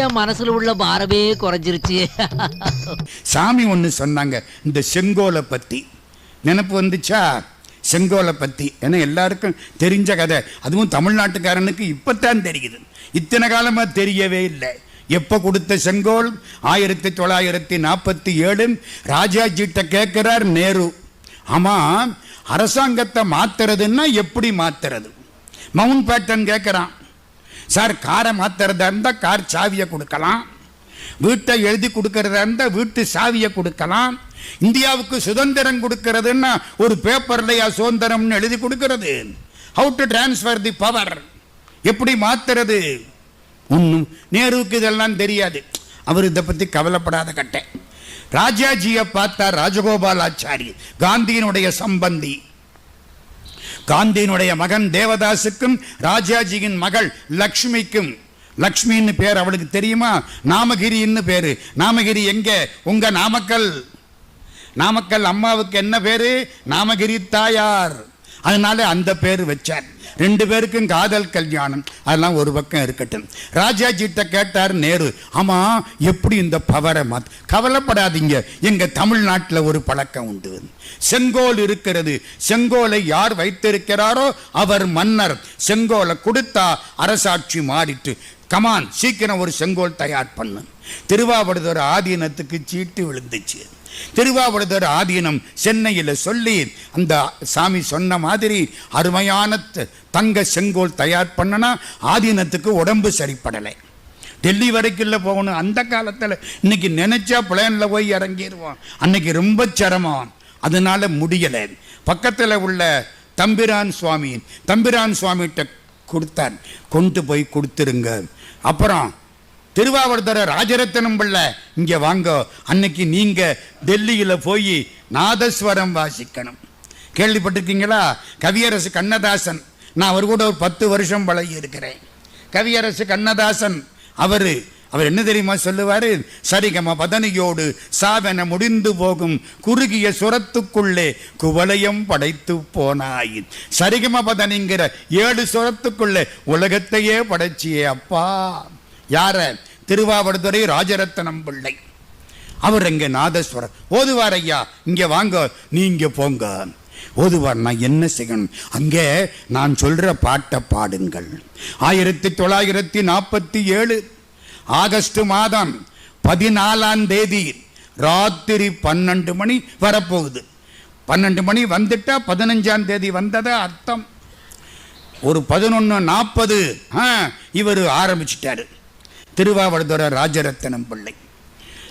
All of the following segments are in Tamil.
என் மனசுல உள்ள பாரமே குறைஞ்சிருச்சு. சாமி ஒன்று சொன்னாங்க இந்த செங்கோலை பற்றி நினப்பு வந்துச்சா? செங்கோலை பற்றி ஏன்னா எல்லாருக்கும் தெரிஞ்ச கதை. அதுவும் தமிழ்நாட்டுக்காரனுக்கு இப்போத்தான் தெரியுது. இத்தனை காலமாக தெரியவே இல்லை. எப்போ கொடுத்த செங்கோல்? ஆயிரத்தி தொள்ளாயிரத்தி நாற்பத்தி ஏழு ராஜாஜிட்ட கேட்குறார் நேரு. ஆமாம் அரசாங்கத்தை மாத்துறதுன்னா எப்படி மாத்துறது? மவுண்ட் பேட்டன் கேட்குறான். சார் காரை மாத்துறதா இருந்தால் கார் சாவியை கொடுக்கலாம். வீட்டை எழுதி கொடுக்கறதா இருந்தால் வீட்டு சாவியை கொடுக்கலாம். இந்தியாவுக்கு சுதந்திரம் கொடுக்கறதுன்னா ஒரு பேப்பர்லையா சுதந்திரம்னு எழுதி கொடுக்கறது. How to transfer the power எப்படி மாத்துறது? ஒன்றும் நேருவுக்கு இதெல்லாம் தெரியாது. அவர் இதை பற்றி கவலைப்படாத கட்டை. ராஜாஜியை பார்த்தா ராஜகோபாலாச்சாரி காந்தியினுடைய சம்பந்தி. காந்தியினுடைய மகன் தேவதாசுக்கும் ராஜாஜியின் மகள் லக்ஷ்மிக்கும். லக்ஷ்மின்னு பேர் அவளுக்கு தெரியுமா? நாமகிரின்னு பேரு. நாமகிரி எங்க? உங்க நாமக்கல். நாமக்கல் அம்மாவுக்கு என்ன பேரு? நாமகிரி தாயார். அதனால அந்த பேர் வச்சார். ரெண்டு பேருக்கும் காதல் கல்யாணம். அதெல்லாம் ஒரு பக்கம் இருக்கட்டும். ராஜாஜிட்ட கேட்டார் நேரு ஆமாம் எப்படி இந்த பவரை மாத் கவலைப்படாதீங்க. எங்கள் தமிழ்நாட்டில் ஒரு பழக்கம் உண்டு. செங்கோல் இருக்கிறது. செங்கோலை யார் வைத்திருக்கிறாரோ அவர் மன்னர். செங்கோலை கொடுத்தா அரசாட்சி மாறிட்டு. கமான் சீக்கிரம் ஒரு செங்கோல் தயார் பண்ணு. திருவாவடுதுறை ஆதீனத்துக்கு சீட்டு விழுந்துச்சு. திருவாவடுதுறை ஆதீனம் சென்னையில் சொல்லி அந்த சாமி சொன்ன மாதிரி அருமையான தங்க செங்கோல் தயார் பண்ணனா ஆதீனத்துக்கு உடம்பு சரிப்படலை. டெல்லி வரைக்குள்ள போகணும். அந்த காலத்தில் இன்னைக்கு நினைச்சா பிளேனில் போய் இறங்கிடுவோம் அன்னைக்கு ரொம்ப சிரமம். அதனால முடியலை. பக்கத்தில் உள்ள தம்பிரான் சுவாமி தம்பிரான் சுவாமிகிட்ட கொடுத்தார் கொண்டு போய் கொடுத்துருங்க. அப்புறம் திருவாவர்தர ராஜரத்னம் பிள்ளை. இங்கே வாங்க. அன்னைக்கு நீங்க டெல்லியில் போய் நாதஸ்வரம் வாசிக்கணும். கேள்விப்பட்டிருக்கீங்களா? கவியரசு கண்ணதாசன். நான் அவர் கூட ஒரு பத்து வருஷம் பழகி இருக்கிறேன் கவியரசு கண்ணதாசன் அவர் அவர் என்ன தெரியுமா சொல்லுவார்? சரிகம பதனியோடு சாவென முடிந்து போகும் குறுகிய சுரத்துக்குள்ளே குவலயம் படைத்து போனாய் சரிகம பதனிங்கிற ஏழு சுரத்துக்குள்ளே உலகத்தையே படைச்சியே அப்பா. யார? திருவாவடுதுறை ராஜரத்னம் பிள்ளை அவர் இங்கே நாதஸ்வரர். ஓதுவார் ஐயா இங்கே வாங்க நீங்க போங்க. ஓதுவார் நான் என்ன செய்யணும்? அங்கே நான் சொல்ற பாட்டை பாடுங்கள். ஆயிரத்தி தொள்ளாயிரத்தி நாற்பத்தி ஏழு ஆகஸ்ட் மாதம் பதினாலாம் தேதி ராத்திரி பன்னெண்டு மணி வரப்போகுது. பன்னெண்டு மணி வந்துட்டா பதினஞ்சாம் தேதி வந்ததா அர்த்தம்? ஒரு பதினொன்று நாற்பது இவர் ஆரம்பிச்சிட்டாரு. திருவாவடுதுறை ராஜரத்னம் பிள்ளை.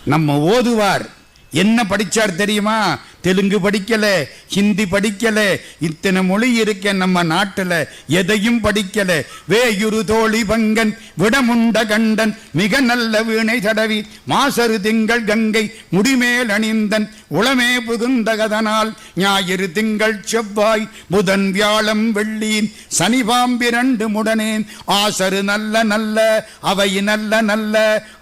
நம்ம ஓதுவார். என்ன படித்தார் தெரியுமா? தெலுங்கு படிக்கல ஹிந்தி படிக்கல இத்தனை மொழி இருக்க நம்ம நாட்டுல எதையும் படிக்கல. வேயுரு தோழி பங்கன் விடமுண்ட கண்டன் மிக நல்ல வீணை தடவி மாசரு திங்கள் கங்கை முடிமேல் அணிந்தன் உளமே புகுந்தகதனால் ஞாயிறு திங்கள் செவ்வாய் புதன் வியாழம் வெள்ளியின் சனி பாம்பிரண்டு முடனேன் ஆசரு நல்ல நல்ல அவை நல்ல நல்ல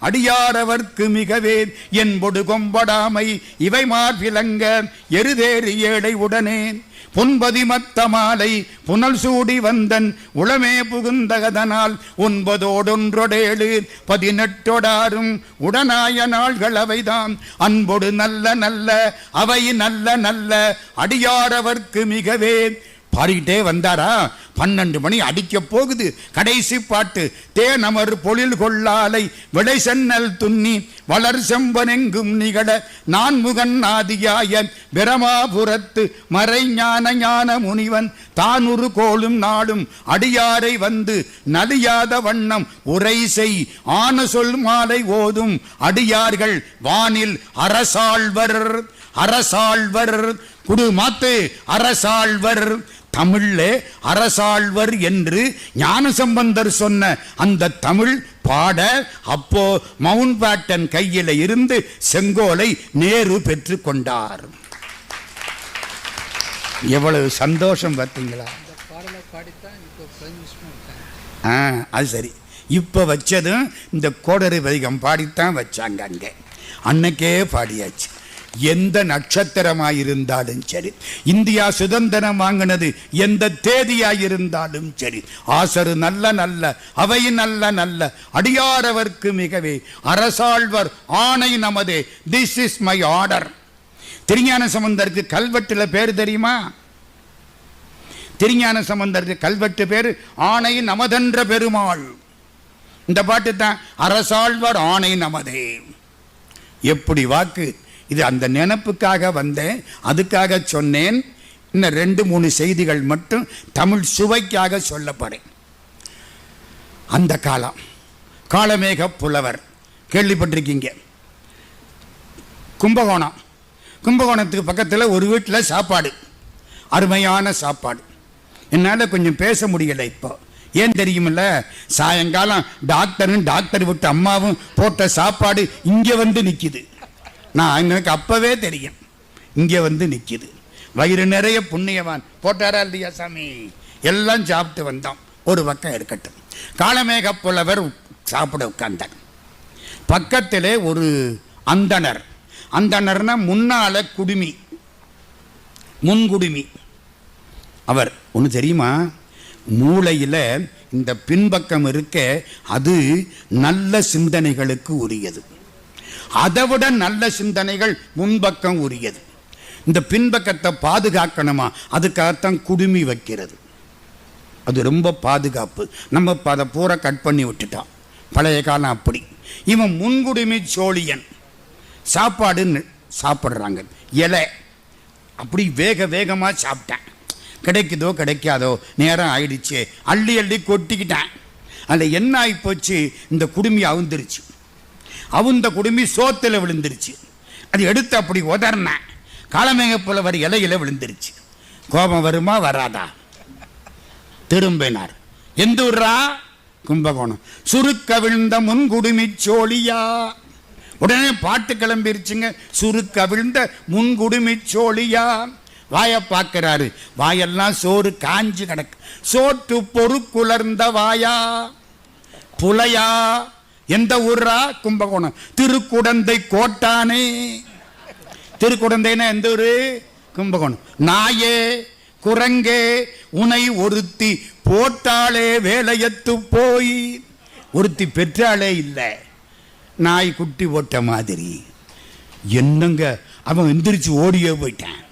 அடியாரவர்க்கு மிகவே என்பொடு கொம்படாமை இவை மார்பிலங்க எருதேறு ஏடை உடனேன் புன்பதி மத்த மாலை புனல் சூடி வந்தன் உளமே புகுந்தகதனால் ஒன்பதோடொன்றொடேழு பதினெட்டொடாரும் உடனாய நாள்கள் அவைதான் அன்பொடு நல்ல நல்ல அவை நல்ல நல்ல அடியாரவர்க்கு மிகவே பாடிக்கிட்டே வந்தாரா? பன்னெண்டு மணி அடிக்க போகுது. கடைசி பாட்டு தேனமர் பொழில் கொள்ளாலை விடை சென்னல் துண்ணி வளர் செம்பனெங்கும் நிகழ நான்முகன் ஆதியாய பிரமாபுரத்து மறைஞான ஞான முனிவன் முனிவன் ஒரு கோளும் நாளும் அடியாரை வந்து நலியாத வண்ணம் உரை செய் ஆன சொல் மாலை ஓதும் அடியார்கள் வானில் அரசாழ்வர் அரசாழ்வர் குடு மாத்து அரசாழ்வர் தமிழ்ல அரசாழ்வர் என்று ஞானசம்பந்தர் சொன்ன அந்த தமிழ் பாட அப்போ மவுண்ட் பேட்டன் கையில இருந்து செங்கோலை நேரு பெற்று கொண்டார். எவ்வளவு சந்தோஷம் பார்த்தீங்களா ஆ அது சரி. இப்போ வச்சதும் இந்த கோடரி வைகம் பாடித்தான் வச்சாங்க அங்கே. அன்னைக்கே பாடியாச்சு. எந்த நட்சத்திரமாயிருந்தாலும் சரி இந்தியா சுதந்திரம் வாங்கினது எந்த தேதியாயிருந்தாலும் சரி ஆசரு நல்ல நல்ல அவை நல்ல நல்ல அடியாரவர்க்கு மிகவே அரசாழ்வர் ஆணை நமதே திஸ் இஸ் மை ஆர்டர் திருஞான சம்பந்தருக்கு கல்வெட்டுல பேர் தெரியுமா? திருஞான சம்பந்தருக்கு கல்வெட்டு பேர் ஆணை நமதென்ற பெருமாள். இந்த பாட்டு தான் அரசாழ்வார் ஆணை நமதே. எப்படி வாக்கு? இது அந்த நினப்புக்காக வந்தேன் அதுக்காக சொன்னேன். இன்னும் ரெண்டு மூணு செய்திகள் மட்டும் தமிழ் சுவைக்காக சொல்லப்படேன். அந்த காலம் காலமேக புலவர் கேள்விப்பட்டிருக்கீங்க. கும்பகோணம் கும்பகோணத்துக்கு பக்கத்தில் ஒரு வீட்டில் சாப்பாடு அருமையான சாப்பாடு. என்னால் கொஞ்சம் பேச முடியலை இப்போ. ஏன் தெரியுமில்ல? சாயங்காலம் டாக்டரும் டாக்டர் விட்டு அம்மாவும் போட்ட சாப்பாடு இங்கே வந்து நிற்கிது நான் எனக்கு அப்பவே தெரியும். இங்கே வந்து நிற்கிது வயிறு நிறைய புண்ணியவான். போட்டாரா இல்லையா சாமி? எல்லாம் சாப்பிட்டு வந்தோம் ஒரு பக்கம் இருக்கட்டும். காலமேக புலவர் சாப்பிட உட்கார்ந்தார். பக்கத்திலே ஒரு அந்தணர். அந்தனர்னா முன்னால குடுமி. முன்குடுமி. அவர் ஒன்று தெரியுமா? மூளையில் இந்த பின்பக்கம் இருக்க அது நல்ல சிந்தனைகளுக்கு உரியது. அதை விட நல்ல சிந்தனைகள் முன்பக்கம் உரியது. இந்த பின்பக்கத்தை பாதுகாக்கணுமா? அதுக்காகத்தான் குடுமி வைக்கிறது. அது ரொம்ப பாதுகாப்பு. நம்ம இப்போ அதை பூரா கட் பண்ணி விட்டுட்டான். பழைய காலம் அப்படி. இவன் முன்குடுமி சோழியன். சாப்பாடுன்னு சாப்பிட்றாங்க. இலை. அப்படி வேக வேகமாக சாப்பிட்டேன். கிடைக்குதோ கிடைக்காதோ நேரம் ஆயிடுச்சு. அள்ளி அள்ளி கொட்டிக்கிட்டேன். அதில் என்ன ஆகிப்போச்சு இந்த குடுமி அவுந்துருச்சு. அவுந்த குடுமி சோத்தில் விழுந்துருச்சு. அது எடுத்து அப்படி உதறினேன் காலமேக வர இலையில விழுந்துருச்சு. கோபம் வருமா? வராதா? திரும்பினார். எந்த ஊர்ரா? கும்பகோணம். சுருக்க விழுந்த முன்குடுமி சோழியா. உடனே பாட்டு கிளம்பிருச்சுங்க. சுருக்க விழுந்த முன்குடுமி சோழியா. வாயை பார்க்கிறாரு. வாயெல்லாம் சோறு காஞ்சு கிடக்கு. சோட்டு பொறுக்குலர்ந்த வாயா. புலையா. எந்த ஊரா கும்பகோணம். திருக்குடந்தை கோட்டானே. திருக்குடந்தைன்னா எந்த ஊரு? கும்பகோணம். நாயே குரங்கே உனை ஒருத்தி போட்டாளே வேலையத்து போய். ஒருத்தி பெற்றாலே இல்லை. நாய் குட்டி போட்ட மாதிரி. என்னங்க? அவன் எந்திரிச்சு ஓடியே போயிட்டான்.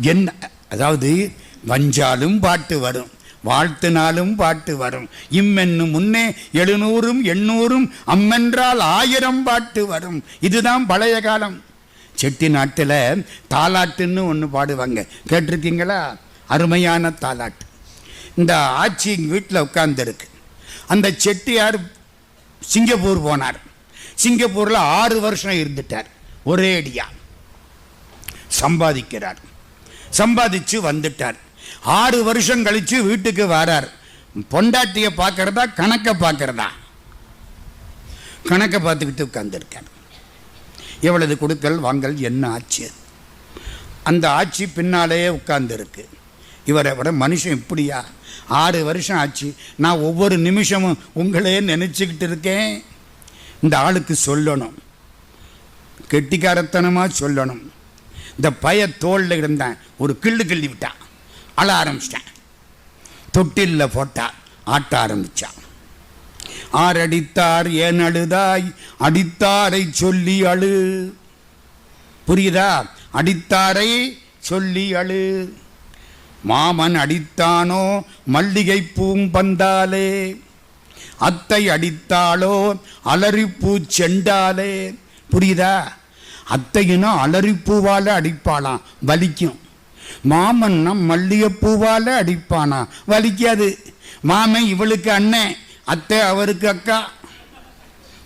என்ன அதாவது வஞ்சாலும் பாட்டு வரும். வாழ்த்தினாலும் பாட்டு வரும். இம்மென்னு முன்னே எழுநூறும் எண்ணூறும் அம்மென்றால் ஆயிரம் பாட்டு வரும். இதுதான் பழைய காலம். செட்டி நாட்டில் தாலாட்டுன்னு ஒன்று பாடுவாங்க. கேட்டிருக்கீங்களா? அருமையான தாலாட்டு. இந்த ஆட்சி வீட்டில் உட்கார்ந்துருக்கு. அந்த செட்டியார் சிங்கப்பூர் போனார். சிங்கப்பூரில் ஆறு வருஷம் இருந்துட்டார். ஒரே அடியாக சம்பாதிக்கிறார். சம்பாதிச்சு வந்துட்டார். ஆறு வருஷம் கழிச்சு வீட்டுக்கு வரார். பொண்டாட்டியை பார்க்கறதா கணக்கை பார்க்கறதா? கணக்கை பார்த்துக்கிட்டு உட்கார்ந்துருக்கார். எவ்வளவு கொடுக்கல் வாங்கல் என்ன ஆச்சு? அந்த ஆட்சி பின்னாலேயே உட்கார்ந்துருக்கு. இவரை விட மனுஷன் இப்படியா? ஆறு வருஷம் ஆச்சு. நான் ஒவ்வொரு நிமிஷமும் உங்களே நினச்சிக்கிட்டு இருக்கேன். இந்த ஆளுக்கு சொல்லணும். கெட்டிக்காரத்தனமாக சொல்லணும். இந்த பய தோளில் இருந்தேன் ஒரு கிள்ளு கிள்ளி விட்டான். அழ ஆரம்பிச்சிட்டேன். தொட்டிலில் போட்டா ஆட்ட ஆரம்பிச்சான். ஆர் அடித்தார் ஏன் அழுதாய்? அடித்தாரை சொல்லி அழு. புரியுதா? அடித்தாரை சொல்லி அழு. மாமன் அடித்தானோ? மல்லிகை பூம்பந்தாலே அத்தை அடித்தாளோ? அலறிப்பூ செண்டாலே. புரியுதா? அத்தையினா அலறிப்பூவால் அடிப்பாளாம். வலிக்கும். மாமன்னா மல்லிகைப்பூவால அடிப்பானா? வலிக்காது. மாமன் இவளுக்கு அண்ணன் அத்தை அவருக்கு அக்கா.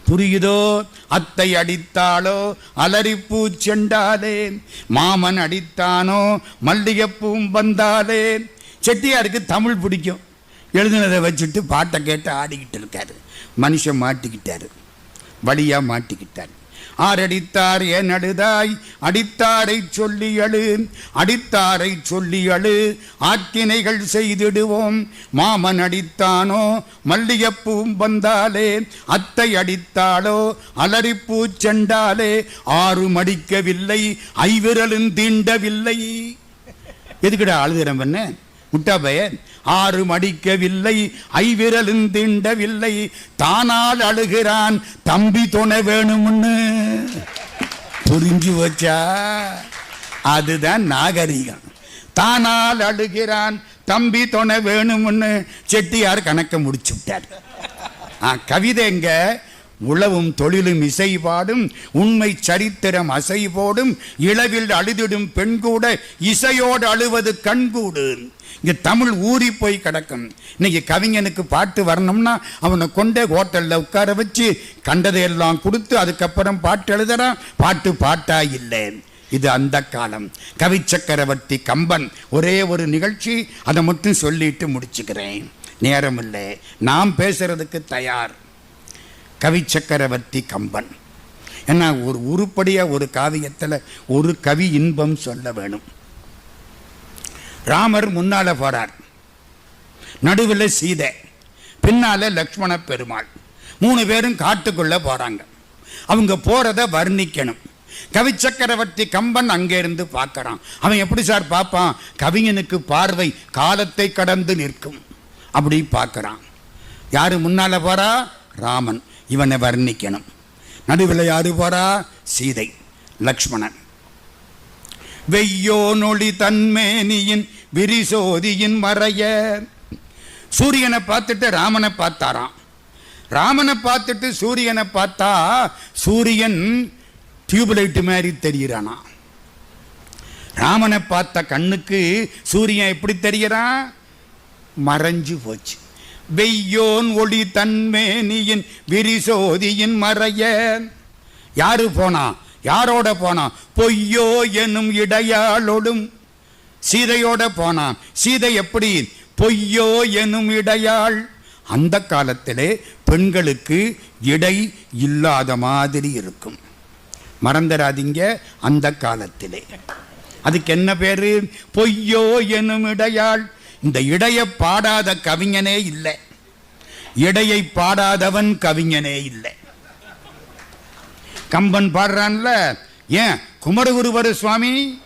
புரியுதோ? அத்தை அடித்தாளோ? அலறிப்பூ செண்டாலே மாமன் அடித்தானோ? மல்லிகைப்பூவும் வந்தாலே. செட்டியாருக்கு தமிழ் பிடிக்கும். எழுதுனதை வச்சுட்டு பாட்டை கேட்டு ஆடிக்கிட்டு இருக்காரு. மனுஷன் மாட்டிக்கிட்டாரு. வழியாக மாட்டிக்கிட்டார். ஆரடித்தார் ஏன் அழுதாய் அடித்தாரை சொல்லி அழு அடித்தாரை சொல்லி அழு ஆக்கினைகள் செய்திடுவோம். மாமன் அடித்தானோ? மல்லிகைப்பூம் வந்தாலே. அத்தை அடித்தாளோ? அலறிப்பூ செண்டாலே. ஆறு மடிக்கவில்லை ஐவிரலும் தீண்டவில்லை. எதுக்குடா அழுகிறேன் பண்ண? முட்டா பையன் ஆறு மடிக்கவில்லை ஐவிரலும் திண்டவில்லை. தானால் அழுகிறான் தம்பி துணை வேணும்னு. புரிஞ்சு வச்சா அதுதான் நாகரிகம். தானால் அழுகிறான் தம்பி துணை வேணும்னு. செட்டியார் கணக்க முடிச்சு விட்டார் ஆ, கவிதை எங்க? உழவும் தொழிலும் இசை பாடும் உண்மை சரித்திரம் அசை போடும் இளவில் அழுதிடும் பெண் கூட இசையோடு அழுவது கண்கூடு. இங்கே தமிழ் ஊறி போய் கிடக்கும். இன்னைக்கு கவிஞனுக்கு பாட்டு வரணும்னா அவனை கொண்டே ஹோட்டலில் உட்கார வச்சு கண்டதையெல்லாம் கொடுத்து அதுக்கப்புறம் பாட்டு எழுதுறான் பாட்டு பாட்டா இல்லை. இது அந்த காலம். கவி சக்கரவர்த்தி கம்பன் ஒரே ஒரு நிகழ்ச்சி அதை மட்டும் சொல்லிட்டு முடிச்சுக்கிறேன். நேரம் இல்லை நாம் பேசுறதுக்கு தயார். கவி சக்கரவர்த்தி கம்பன். ஏன்னா ஒரு உருப்படியாக ஒரு காவியத்தில் ஒரு கவி இன்பம் சொல்ல வேணும். ராமர் முன்னால போறார். நடுவில் சீதை பின்னால லக்ஷ்மண பெருமாள். மூணு பேரும் காட்டுக்குள்ள போறாங்க. அவங்க போறத வர்ணிக்கணும். கவி சக்கரவர்த்தி கம்பன் அங்கேருந்து பார்க்கறான். அவன் எப்படி சார் பார்ப்பான்? கவிஞனுக்கு பார்வை காலத்தை கடந்து நிற்கும். அப்படி பார்க்கறான். யாரு முன்னால போறா? ராமன். இவனை வர்ணிக்கணும். நடுவில் யாரு போறா? சீதை லக்ஷ்மணன். வெய்யோ நொழி தன்மேனியின் விரிசோதியின் மறைய. சூரியனை பார்த்துட்டு ராமனை பார்த்தாராம். ராமனை பார்த்துட்டு சூரியனை பார்த்தா சூரியன் டியூப்லைட் மாதிரி தெரிகிறானா ராமனை பார்த்த கண்ணுக்கு சூரியன் எப்படி தெரிகிறான் மறைஞ்சு போச்சு. வெய்யோன் ஒளி தன்மேனியின் விரிசோதியின் மறைய. யாரு போனா? யாரோட போனான் பொய்யோ எனும் இடையாளோடும். சீதையோட போனான் சீதை எப்படி? பொய்யோ எனும் இடையாள். அந்த காலத்திலே பெண்களுக்கு இடை இல்லாத மாதிரி இருக்கும். மறந்துடாதீங்க அந்த காலத்திலே. அதுக்கு என்ன பேரு? பொய்யோ எனும் இடையாள். இந்த இடைய பாடாத கவிஞனே இல்லை. இடையை பாடாதவன் கவிஞனே இல்லை. கம்பன் பாடுறான்ல ஏன்? குமரகுருவர சுவாமி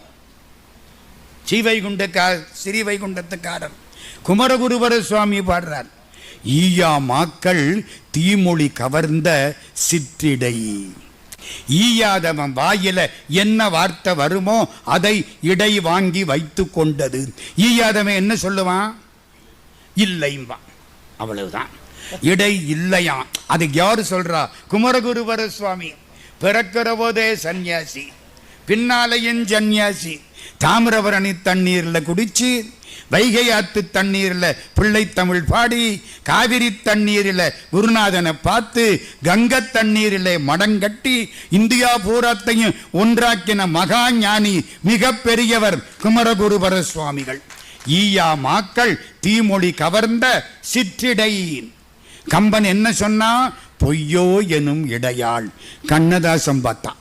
ஸ்ரீவைகுண்டக்கா ஸ்ரீவைகுண்டத்துக்காரர் குமரகுருவர சுவாமி பாடுறார் ஈயா மாக்கள் தீமொழி கவர்ந்த சிற்றிடை. ஈயாதவன் வாயில என்ன வார்த்தை வருமோ அதை இடை வாங்கி வைத்து கொண்டது. ஈயாதவன் என்ன சொல்லுவான்? இல்லைம்பான். அவ்வளவுதான். இடை இல்லையாம். அது யாரு சொல்றா? குமரகுருவர சுவாமி. பிறக்கிற போதே சன்னியாசி பின்னாலையும் சன்னியாசி தாமிரபரணி தண்ணீர்ல குடிச்சு வைகை ஆத்து தண்ணீர்ல பிள்ளை தமிழ் பாடி காவிரி தண்ணீரில் குருநாதனை பார்த்து கங்கை தண்ணீரில் மடங்கட்டி இந்தியா பூராத்தையும் ஒன்றாக்கின மகா ஞானி மிக பெரியவர் குமரகுருபர சுவாமிகள். ஈயா மாக்கள் தீமொழி கவர்ந்த சிற்றிடை கம்பன் என்ன சொன்னா பொய்யோ எனும் இடையாள் கண்ணதாசம் பார்த்தான்.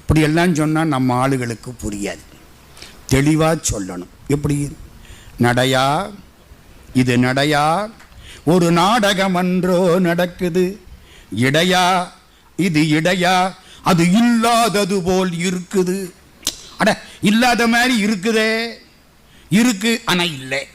இப்படி எல்லாம் சொன்னா நம்ம ஆளுகளுக்கு புரியாது. தெளிவா சொல்லணும். எப்படி? நடையா? இது நடையா? ஒரு நாடகம் அன்றோ நடக்குது. இடையா? இது இடையா? அது இல்லாதது போல் இருக்குது. அட இல்லாத மாதிரி இருக்குதே. இருக்கு ஆனால் இல்லை.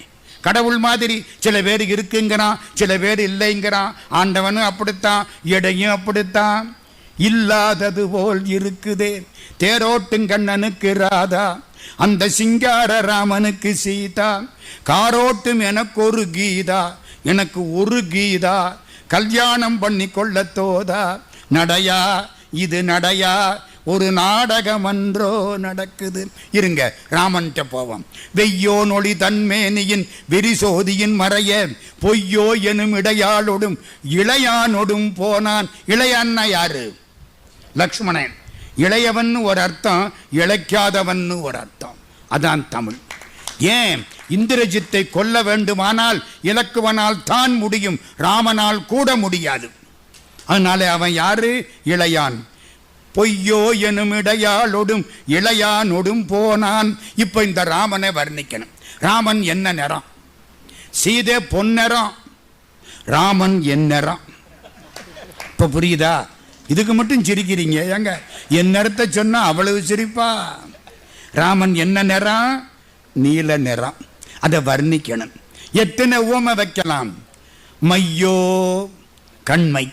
கடவுள் மாதிரி சில பேர் இருக்குங்கிறான் சில பேர் இல்லைங்கிறான். ஆண்டவனும் அப்படித்தான் எடையும் அப்படித்தான். இல்லாதது போல் இருக்குதே. தேரோட்டுங்கண்ணனுக்கு ராதா. அந்த சிங்கார ராமனுக்கு சீதா காரோட்டும் எனக்கு ஒரு கீதா எனக்கு ஒரு கீதா கல்யாணம் பண்ணி கொள்ள தோதா நடையா இது நடையா ஒரு நாடகம் அன்றோ நடக்குது. இருங்க ராமன்ட்ட போவோம். வெய்யோ நொழி தன்மேனியின் விரிசோதியின் மறைய பொய்யோ எனும் இடையாளொடும் இளையானொடும் போனான். இளையான்னா யாரு? லக்ஷ்மணன். இளையவன் ஒரு அர்த்தம் இழைக்காதவன் ஒரு அர்த்தம். அதான் தமிழ். ஏன்? இந்திரஜித்தை கொல்ல வேண்டுமானால் இலக்குவனால் தான் முடியும் ராமனால் கூட முடியாது. அதனால அவன் யாரு? இளையான். பொய்யோ எனும் இடையாளொடும் இளையானொடும் போனான். இப்போ இந்த ராமனை வர்ணிக்கணும். ராமன் என்ன நிறம்? சீதை பொன்னிறம் ராமன் என் நிறம். இப்போ புரியுதா? இதுக்கு மட்டும் சிரிக்கிறீங்க. ஏங்க என் நிறத்தை சொன்னா அவ்வளவு சிரிப்பா? ராமன் என்ன நிறம் நீல நிறம் அதை வர்ணிக்கணும். எத்தனை ஓமை வைக்கலாம்? மையோ கண்மை.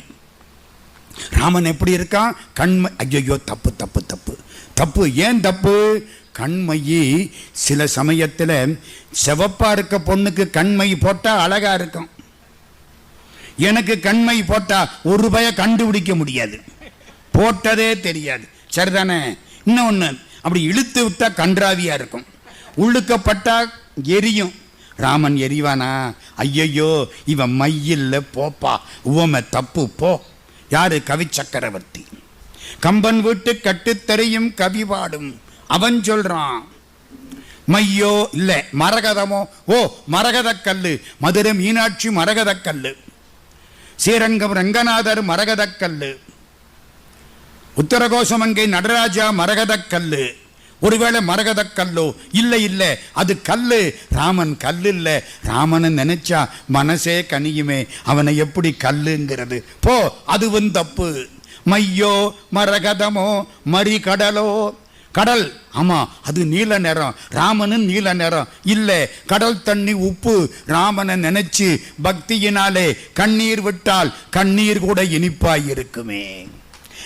ராமன் எப்படி இருக்கான்? கண்மை ஐயோ தப்பு தப்பு தப்பு. தப்பு ஏன் தப்பு? கண்மையி சில சமயத்தில் சிவப்பா இருக்க பொண்ணுக்கு கண்மை போட்டா அழகா இருக்கும். எனக்கு கண்மை போட்டா ஒரு ரூபாயை கண்டுபிடிக்க முடியாது. போட்டதே தெரியாது. சரிதானே? இன்னும் ஒன்று அப்படி இழுத்து விட்டா கன்றாவியா இருக்கும். உள்ளுக்கப்பட்டா எரியும். ராமன் எரிவானா? ஐயையோ இவன் மையில் போப்பா. உவமை தப்பு போ. யாரு? கவி சக்கரவர்த்தி. கம்பன் வீட்டு கட்டுத்தறையும் கவி பாடும். அவன் சொல்றான் மையோ இல்லை மரகதமோ? ஓ மரகதக் கல்லு மதுரை மீனாட்சி மரகதக் கல்லு ஸ்ரீரங்கம் ரங்கநாதர் மரகதக் கல்லு உத்தரகோசமங்கை நடராஜா மரகதக்கல்லு. ஒருவேளை மரகதக் கல்லோ இல்லை இல்லை. அது கல்லு. ராமன் கல்லு இல்லை ராமனை நினைச்சா மனசே கனியுமே. அவனை எப்படி கல்லுங்கிறது. போ அதுவும் தப்பு. மையோ மரகதமோ மறிகடலோ கடல். ஆமாம் அது நீல நிறம். ராமனும் நீல நிறம். இல்லை கடல் தண்ணி உப்பு. ராமனை நினைச்சு பக்தியினாலே கண்ணீர் விட்டால் கண்ணீர் கூட இனிப்பாய் இருக்குமே.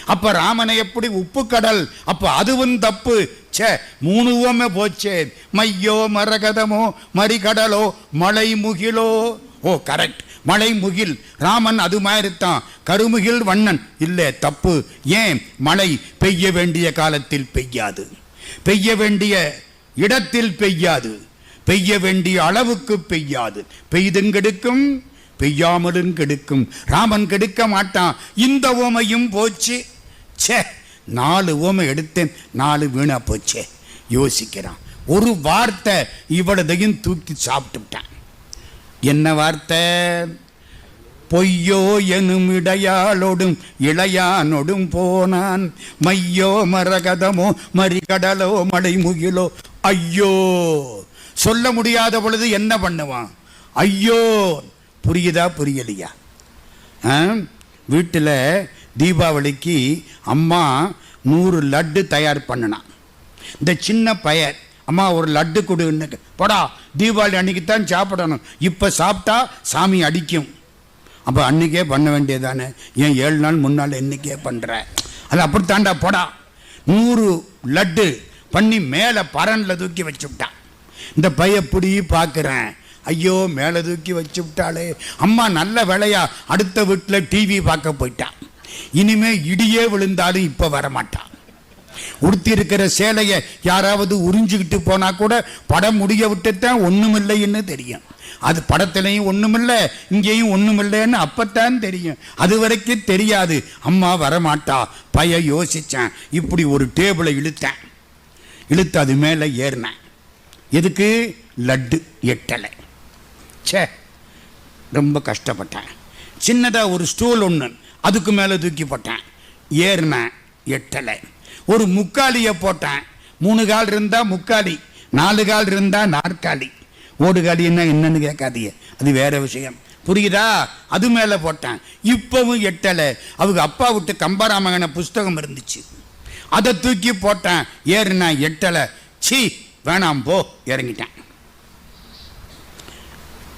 அப்ப ராமனை எப்படி உப்பு கடல்? அப்ப அதுவும் தப்பு. சே மூணு போச்சே. மையோ மரகதமோ மறிகடலோ மலை முகிலோ ஓ கரெக்ட் மலை முகில் ராமன் அது மாதிரி தான் கருமுகில் வண்ணன். இல்லை தப்பு. ஏன்? மழை பெய்ய வேண்டிய காலத்தில் பெய்யாது. பெய்ய வேண்டிய இடத்தில் பெய்யாது. பெய்ய வேண்டிய அளவுக்கு பெய்யாது. பெய்தும் கெடுக்கும் பெய்யாமலும் கெடுக்கும். ராமன் கெடுக்க மாட்டான். இந்த ஓமையும் போச்சு. ச்சே நாலு ஓமை எடுத்தேன். நாலு வீணா போச்சே. யோசிக்கிறான். ஒரு வார்த்தை இவ்வளதையும் தூக்கி சாப்பிட்டுட்டான். என்ன வார்த்தை? பொய்யோ எனும் இடையாளொடும் இளையானொடும் போனான். மையோ மரகதமோ மறிகடலோ மலைமுகிலோ. ஐயோ! சொல்ல முடியாத பொழுது என்ன பண்ணுவான்? ஐயோ! புரியுதா புரியலையா? வீட்டில் தீபாவளிக்கு அம்மா நூறு லட்டு தயார் பண்ணினான் இந்த சின்ன பயர் அம்மா ஒரு லட்டு கொடுன்னு. போடா தீபாவளி அன்னைக்கு தான் சாப்பிடணும். இப்போ சாப்பிட்டா சாமி அடிக்கும். அப்போ அன்னைக்கே பண்ண வேண்டியதானே ஏன் ஏழு நாள் முன்னால் இன்னைக்கே பண்ணுற அது அப்படித்தாண்டா போடா. நூறு லட்டு பண்ணி மேலே பரனில் தூக்கி வச்சு இந்த பைய பிடி பார்க்குறேன் ஐயோ மேலே தூக்கி வச்சு விட்டாளே அம்மா நல்ல வேலையா அடுத்த வீட்டில் டிவி பார்க்க போயிட்டான் இனிமே இடியே விழுந்தாலும் இப்போ வரமாட்டான் உடுத்தி இருக்கிற சேலையை யாராவது உறிஞ்சிக்கிட்டு போனா கூட படம் முடிய விட்டுத்தான் ஒண்ணுமில்லைன்னு தெரியும். அது படத்துலையும் ஒண்ணுமில்லை இங்கேயும் ஒண்ணுமில்லைன்னு அப்பத்தான் தெரியும். அது வரைக்கும் தெரியாது. அம்மா வரமாட்டா. பய யோசித்தேன் இப்படி ஒரு டேபிளை இழுத்தேன். இழுத்து அது மேலே ஏறினேன். எதுக்கு? லட்டு எட்டலை. ச்சே ரொம்ப கஷ்டப்பட்டேன். சின்னதாக ஒரு ஸ்டூல் ஒன்று அதுக்கு மேலே தூக்கி போட்டேன். ஏறினேன் எட்டலை. ஒரு முக்காலியை போட்டேன். மூணு கால் இருந்தால் முக்காலி நாலு கால் இருந்தால் நாற்காலி. ஓடுகாலின்னா என்னன்னு கேட்காதீங்க. அது வேற விஷயம். புரியுதா? அது மேலே போட்டேன். இப்போவும் எட்டலை. அவங்க அப்பா விட்டு கம்பராமகன புஸ்தகம் இருந்துச்சு. அதை தூக்கி போட்டேன். ஏறுனா எட்டலை. சீ வேணாம் போ இறங்கிட்டேன்.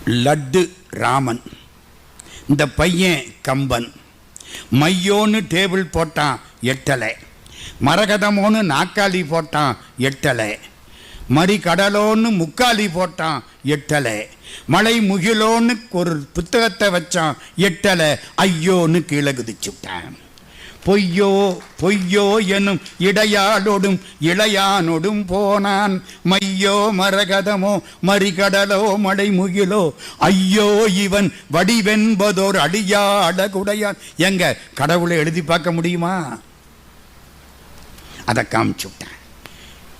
லட்டு ராமன். இந்த பையன் கம்பன். மையோன்னு டேபிள் போட்டான் எட்டலை. மரகதமோன்னு நாக்காளி போட்டான் எட்டலை. மறி கடலோன்னு முக்காலி போட்டான் எட்டலை. மலை முகிலோன்னு ஒரு புத்தகத்தை வச்சான் எட்டலை. ஐயோன்னு கீழே குதிச்சுட்டான் பொய்யோ பொய்யோ எனும் இடையாளோடும் இளையானொடும் போனான். மையோ மரகதமோ மறிகடலோ மடை முகிலோ. ஐயோ இவன் வடிவென்பதோர் அடியாடகுடையான் எங்க கடவுளை எழுதி பார்க்க முடியுமா? அதை காமிச்சுட்டான்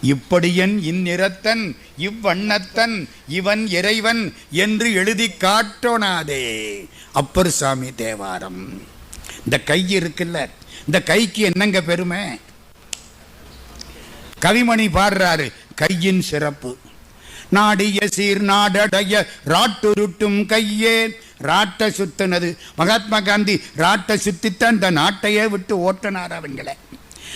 இப்படியன் இந்நிறத்தன் இவ்வண்ணத்தன் இவன் இறைவன் என்று எழுதி காட்டோனாதே. அப்பர் சாமி தேவாரம். இந்த கை இருக்குல்ல இந்த கைக்கு என்னங்க பெருமை? கவிமணி பாடுறாரு கையின் சிறப்பு. நாடிய சீர் நாடடைய ராட்டுருட்டும் கையே. ராட்ட சுத்தினது மகாத்மா காந்தி ராட்ட சுத்தித்தான் இந்த நாட்டையே விட்டு ஓட்டினார் அவங்களை.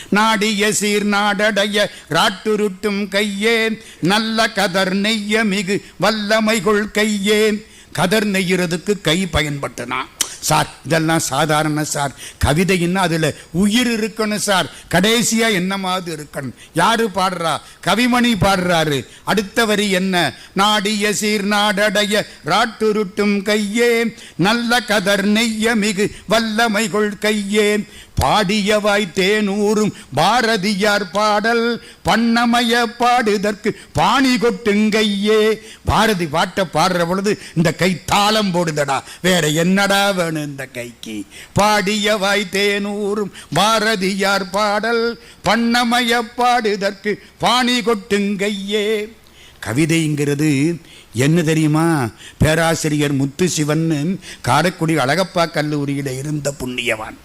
நாடிய சீர் நாடடைய ராட்டுருட்டும் கையே நல்ல கதர் நெய்ய மிகு வல்லமைகுள் கையே. கதர் நெய்யறதுக்கு கை பயன்பட்டுனா. சார் இதெல்லாம் சாதாரண சார். கவிதைன்னா அதில் உயிர் இருக்கணும் சார். கடைசியாக என்னமாவது இருக்கணும்? யாரு பாடுறா? கவிமணி பாடுறாரு. அடுத்த வரி என்ன? நாடிய சீர் நாடடைய ராட்டுருட்டும் கையே நல்ல கதர் நெய்ய மிகு வல்லமைகொள் கையே. பாடியவாய் தேனூரும் பாரதியார் பாடல் பண்ணமய பாடுதற்கு பாணி கொட்டுங்கையே. பாரதி பாட்டை பாடுற பொழுது இந்த கை தாளம் போடுதடா. வேற என்னடா வேணும் இந்த கைக்கு? பாடியவாய் தேனூரும் பாரதியார் பாடல் பண்ணமய பாடுதற்கு பாணி கொட்டுங்கையே. கவிதைங்கிறது என்ன தெரியுமா? பேராசிரியர் முத்து சிவன் காரைக்குடி அழகப்பா கல்லூரியில் இருந்த புண்ணியவான்.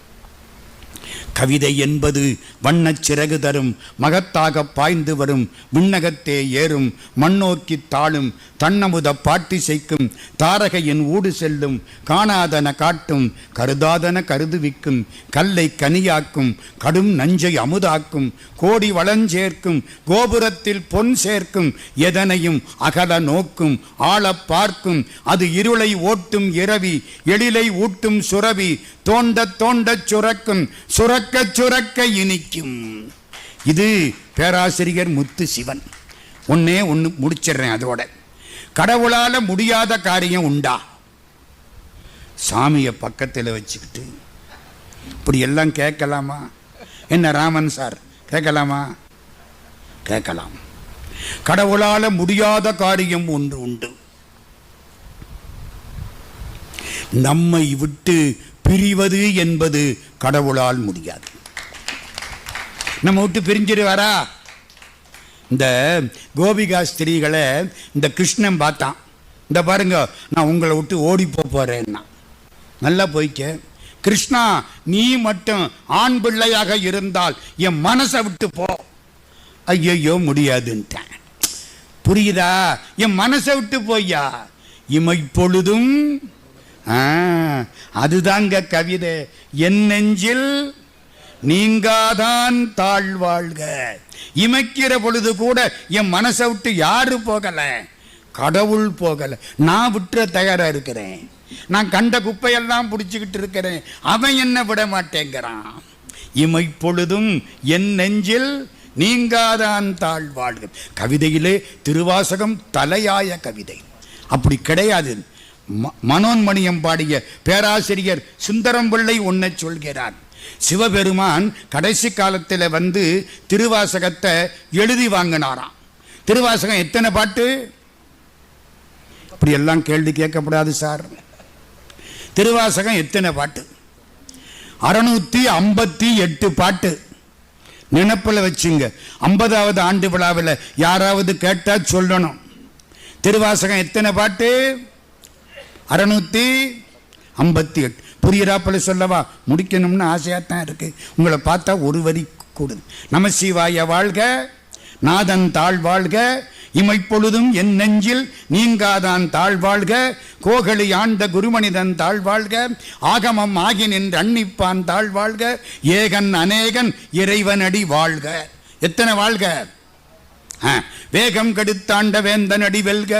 கவிதை என்பது வண்ணச் சிறகு தரும் மகத்தாக பாய்ந்து வரும் விண்ணகத்தே ஏறும் மண்ணோக்கி தாழும் தன்னமுத பாட்டி செய்க்கும் தாரகையின் ஊடு செல்லும் காணாதன காட்டும் கருதாதன கருதுவிக்கும் கல்லை கனியாக்கும் கடும் நஞ்சை அமுதாக்கும் கோடி வளஞ்சேர்க்கும் கோபுரத்தில் பொன் சேர்க்கும் எதனையும் அகல நோக்கும் ஆளப் பார்க்கும் அது இருளை ஓட்டும் இரவி எழிலை ஊட்டும் சுரவி தோண்ட தோண்டச் சுரக்கும் சுரக் சுரக்க சுரக்க இனிக்கும். இது பேராசிரியர் முத்து சிவன் ஒன்னே ஒன்று முடிச்சிடுறேன் அதோட. கடவுளால முடியாத காரியம் உண்டா? சாமியை பக்கத்தில் வச்சுக்கிட்டு. இப்படி எல்லாம் கேட்கலாமா? என்ன ராமன் சார் கேட்கலாமா? கேட்கலாம். கடவுளால முடியாத காரியம் ஒன்று உண்டு. நம்மை விட்டு பிரிவது என்பது கடவுளால் முடியாது. நம்ம விட்டு பிரிஞ்சிருவாரா இந்த கோபிகா ஸ்திரீகளை இந்த கிருஷ்ணன் பார்த்தான். இந்த பாருங்க நான் உங்களை விட்டு ஓடி போப் போறேன்னா. நல்லா போய்க்க. கிருஷ்ணா நீ மட்டும் ஆண் பிள்ளையாக இருந்தால் என் மனசை விட்டு போ. ஐயையோ முடியாதுன்ட்டேன். புரியுதா? என் மனசை விட்டு போய்யா? இமை பொழுதும் அதுதாங்க கவிதை. என் நெஞ்சில் நீங்காதான் தாழ்வாழ்க இமைக்கிற பொழுது கூட என் மனசை விட்டு யாரு போகல? கடவுள் போகல. நான் விட்டுற தயாரா இருக்கிறேன். நான் கண்ட குப்பையெல்லாம் பிடிச்சுக்கிட்டு இருக்கிறேன். அவன் என்ன விட மாட்டேங்கிறான். இமைப்பொழுதும் என் நெஞ்சில் நீங்காதான் தாழ்வாழ்க கவிதையிலே திருவாசகம் தலையாய கவிதை. அப்படி கிடையாது. மனோன்மணியம் பாடிய பேராசிரியர் சுந்தரம் பிள்ளை ஒன்றை சொல்கிறார். சிவபெருமான் கடைசி காலத்தில் வந்து திருவாசகத்தை எழுதி வாங்கினாராம். திருவாசகம் எத்தனை பாட்டு? இப்படியெல்லாம் கேள்வி கேட்கக்கூடாது சார். திருவாசகம் எத்தனை பாட்டு? அறுநூத்தி ஐம்பத்தி எட்டு பாட்டு. நினப்பில் வச்சுங்க. ஐம்பதாவது ஆண்டு விழாவில் யாராவது கேட்டால் சொல்லணும். திருவாசகம் எத்தனை பாட்டு? அறுநூத்தி ஐம்பத்தி எட்டு. புரியிறாப்பில் சொல்லவா? முடிக்கணும்னு ஆசையாக தான் இருக்குது உங்களை பார்த்தா ஒரு வரி கூடுது. நமசிவாய வாழ்க நாதன் தாழ் வாழ்க இமைப்பொழுதும் என் நெஞ்சில் நீங்காதான் தாழ்வாழ்க கோகலி ஆண்ட குருமனிதன் தாழ்வாழ்க ஆகமம் ஆகி நின்று அன்னிப்பான் தாழ்வாழ்க ஏகன் அநேகன் இறைவனடி வாழ்க. எத்தனை வாழ்க? ஆ, வேகம் கெடுத்தாண்ட வேந்தன் அடி வெல்க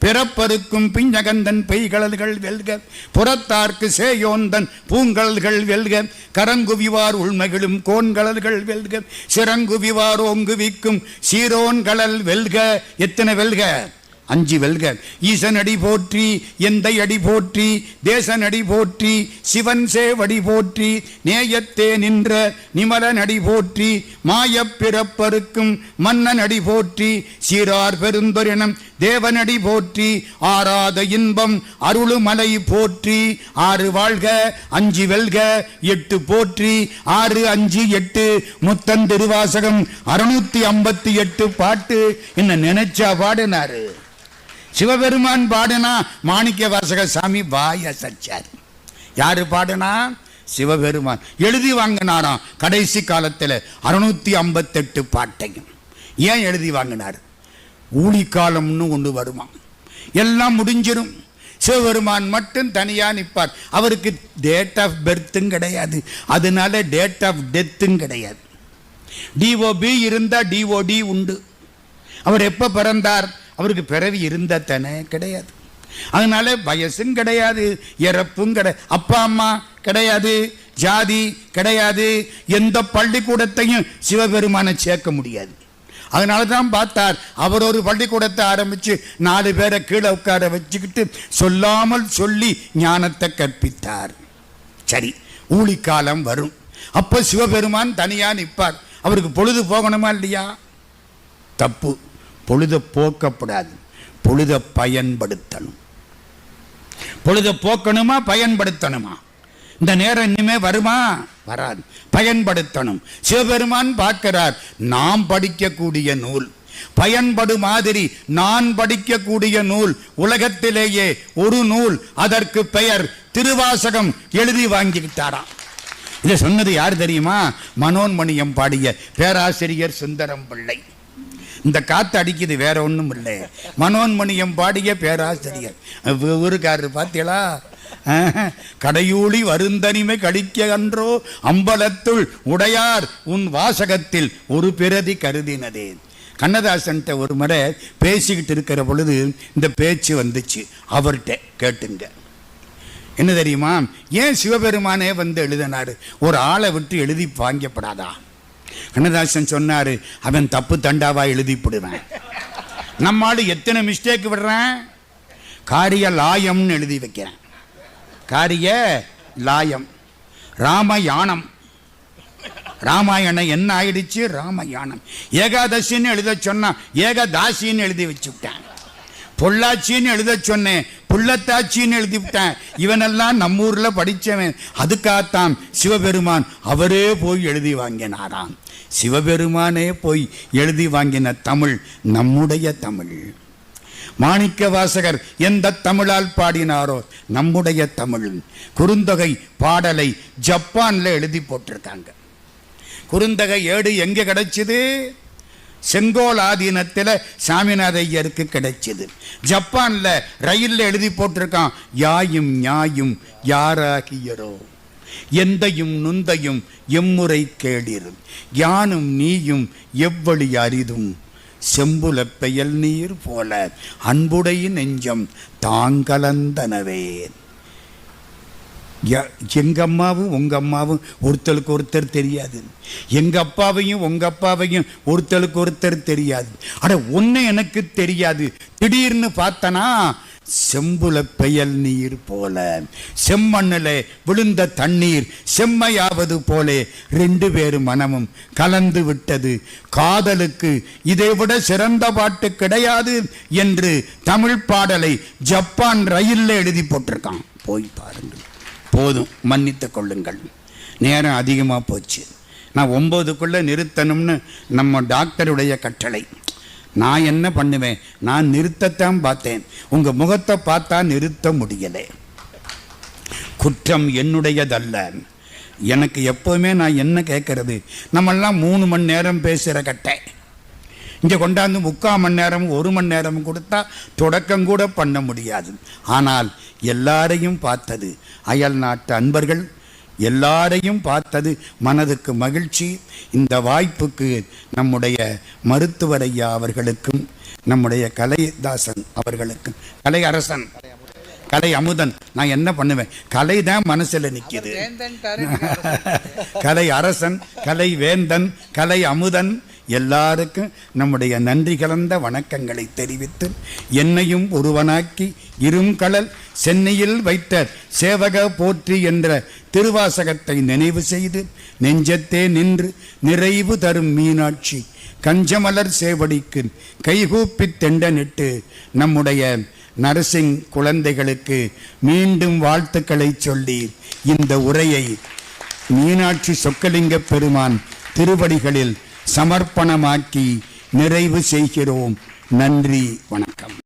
பிறப்பருக்கும் பிஞ்சகந்தன் பெய்கடல்கள் வெல்க புறத்தார்க்கு சேயோந்தன் பூங்கடல்கள் வெல்க கரங்குவிவார் உள்மகிழும் கோன்கடல்கள் வெல்க சிறங்குவிவார் ஓங்குவிக்கும் சீரோன்கடல் வெல்க எத்தனை வெல்க? அஞ்சு வெல்க ஈசன் அடி போற்றி எந்தை அடி போற்றி தேசன் அடி போற்றி சிவன் சேவடி போற்றி நேயத்தே நின்ற நிமலன் அடி போற்றி மாயப் பிறப்பருக்கும் மன்னன் அடி போற்றி சீரார் பெருந்தொரினம் தேவனடி போற்றி ஆராத இன்பம் அருளுமலை போற்றி ஆறு வாழ்க அஞ்சு வெல்க எட்டு போற்றி ஆறு அஞ்சு எட்டு முத்தன் திருவாசகம் அறுநூத்தி ஐம்பத்தி எட்டு பாட்டு. என்ன நினைச்சா பாடினாரு? சிவபெருமான் பாடினா மாணிக்க வாசக சாமி வாய சச்சார். யாரு பாடினா? சிவபெருமான். எழுதி வாங்கினாராம் கடைசி காலத்தில் அறுநூத்தி ஐம்பத்தெட்டு பாட்டையும். ஏன் எழுதி வாங்கினார்? ஊழிக்காலம்னு ஒன்று வருமா? எல்லாம் முடிஞ்சிடும் சிவபெருமான் மட்டும் தனியாக நிற்பார் அவருக்கு டேட் ஆஃப் பெர்த்தும் கிடையாது. அதனால டேட் ஆஃப் டெத்தும் கிடையாது. டிஓபி இருந்தால் டிஓடி உண்டு. அவர் எப்போ பிறந்தார்? அவருக்கு பிறவி இருந்தால் தானே கிடையாது. அதனால வயசும் கிடையாது இறப்பும் கிடையாது அப்பா அம்மா கிடையாது ஜாதி கிடையாது எந்த பள்ளிக்கூடத்தையும் சிவபெருமானை சேர்க்க முடியாது. அதனால தான் பார்த்தார் அவர் ஒரு பள்ளிக்கூடத்தை ஆரம்பித்து நாலு பேரை கீழே உட்கார வச்சுக்கிட்டு சொல்லாமல் சொல்லி ஞானத்தை கற்பித்தார். சரி ஊழிக்காலம் வரும். அப்போ சிவபெருமான் தனியாக நிற்பார். அவருக்கு பொழுது போகணுமா இல்லையா? தப்பு. பொழுத போக்கப்படாது பொழுத பயன்படுத்தணும்? பொழுத போக்கணுமா பயன்படுத்தணுமா இந்த நேரம் இனிமே வருமா? வராது. பயன்படுத்தணும். சிவபெருமான் பார்க்கிறார் நாம் படிக்கக்கூடிய நூல். பயன்படு மாதிரி நான் படிக்கக்கூடிய நூல். உலகத்திலேயே ஒரு நூல் அதற்கு பெயர் திருவாசகம் எழுதி வாங்கிவிட்டாராம். இதை சொன்னது யார் தெரியுமா? மனோன்மணியம் பாடிய பேராசிரியர் சுந்தரம் பிள்ளை இந்த காத்து அடிக்குது வேற ஒன்றும் இல்லை. மனோன்மணியம் பாடிய பேராசிரியர். ஊருக்காரர் பார்த்தீங்களா ஆஹ், கடையூழி வருந்தனிமை கடிக்க அன்றோ அம்பலத்துள் உடையார் உன் வாசகத்தில் ஒரு பிரதி கருதினதே. கண்ணதாசன்ட்ட ஒரு முறை பேசிக்கிட்டு இருக்கிற பொழுது இந்த பேச்சு வந்துச்சு. அவர்கிட்ட கேட்டுங்க. என்ன தெரியுமா? ஏன் சிவபெருமானே வந்து எழுதினாரு? ஒரு ஆளை விட்டு எழுதி வாங்கப்படாதா? கண்ணதாசன் சொன்னாரு அவன் தப்பு தண்டாவா எழுதிப்படுவேன். நம்மாடு எத்தனை மிஸ்டேக் விடுறேன்? காரிய லாயம்னு எழுதி வைக்கிறேன். காரிய லாயம். ராமயானம். ராமாயணம் என்ன ஆயிடுச்சு? ராமயானம். ஏகாதசின்னு எழுத சொன்னா ஏகதாசின்னு எழுதி வச்சுவிட்டேன் பொள்ளாச்சின்னு எழுத சொன்னேன். புள்ளத்தாச்சின்னு எழுதி விட்டேன் இவனெல்லாம் நம்ம ஊர்ல படிச்சவன். அதுக்காகத்தான் சிவபெருமான் அவரே போய் எழுதி வாங்கினாராம். சிவபெருமானே போய் எழுதி வாங்கின தமிழ் நம்முடைய தமிழ். மாணிக்க வாசகர் எந்த தமிழால் பாடினாரோ நம்முடைய தமிழ். குறுந்தொகை பாடலை ஜப்பான்ல எழுதி போட்டிருக்காங்க. குறுந்தகை ஏடு எங்க கிடைச்சது? செங்கோல் ஆதீனத்தில் சாமிநாத ஐயருக்கு கிடைச்சது. ஜப்பானில் ரயிலில் எழுதி போட்டிருக்கான் யாயும் ஞாயும் யாராகியரோ? எந்தையும் நுந்தையும் எம்முறை கேளிரும். யானும் நீயும் எவ்வழி அரிதும்? செம்புல பெயல் நீர் போல அன்புடைய நெஞ்சம் தாங்கலந்தனவே ய- அம்மாவும் உங்க அம்மாவும் ஒருத்தருக்கு ஒருத்தர் தெரியாது. எங்கள் அப்பாவையும் உங்க அப்பாவையும் ஒருத்தருக்கு ஒருத்தர் தெரியாது. அட ஒன்று எனக்கு தெரியாது. திடீர்னு பார்த்தனா செம்புல பெயல் நீர் போல செம்மண்ணில் விழுந்த தண்ணீர் செம்மையாவது போலே ரெண்டு பேரும் மனமும் கலந்து விட்டது. காதலுக்கு இதைவிட சிறந்த பாட்டு கிடையாது என்று தமிழ் பாடலை ஜப்பான் ரயிலில் எழுதி போட்டிருக்கான். போய் பாருங்கள். போதும். மன்னித்து கொள்ளுங்கள். நேரம் அதிகமாக போச்சு. நான் ஒம்போதுக்குள்ளே நிறுத்தணும்னு நம்ம டாக்டருடைய கட்டளை. நான் என்ன பண்ணுவேன்? நான் நிறுத்தத்தான் பார்த்தேன். உங்கள் முகத்தை பார்த்தா நிறுத்த முடியலை. குற்றம் என்னுடையதல்ல. எனக்கு எப்போவுமே நான் என்ன கேட்கறது? நம்மெல்லாம் மூணு மணி நேரம் பேசுகிற கட்டை. இங்கே கொண்டாந்து முக்கால் மணி நேரம் ஒரு மணி நேரம் கொடுத்தா தொடக்கம் கூட பண்ண முடியாது. ஆனால் எல்லாரையும் பார்த்தது. அயல் நாட்டு அன்பர்கள் எல்லாரையும் பார்த்தது. மனதுக்கு மகிழ்ச்சி. இந்த வாய்ப்புக்கு நம்முடைய மருத்துவர் ஐயா அவர்களுக்கும் நம்முடைய கலைதாசன் அவர்களுக்கும் கலை அரசன் கலை அமுதன் நான் என்ன பண்ணுவேன்? கலை தான் மனசுல நிக்குது. கலை அரசன் கலை வேந்தன் கலை அமுதன் எல்லாருக்கும் நம்முடைய நன்றி கலந்த வணக்கங்களை தெரிவித்து என்னையும் ஒருவனாக்கி இருங்கடல் சென்னையில் வைத்த சேவக போற்றி என்ற திருவாசகத்தை நினைவு செய்து நெஞ்சத்தே நின்று நிறைவு தரும் மீனாட்சி கஞ்சமலர் சேவடிக்கு கைகூப்பித் தெண்டனிட்டு நம்முடைய நரசிங் குழந்தைகளுக்கு மீண்டும் வாழ்த்துக்களை சொல்லி இந்த உரையை மீனாட்சி சொக்கலிங்க பெருமான் திருவடிகளில் சமர்ப்பணமாக்கி நிறைவு செய்கிறோம். நன்றி வணக்கம்.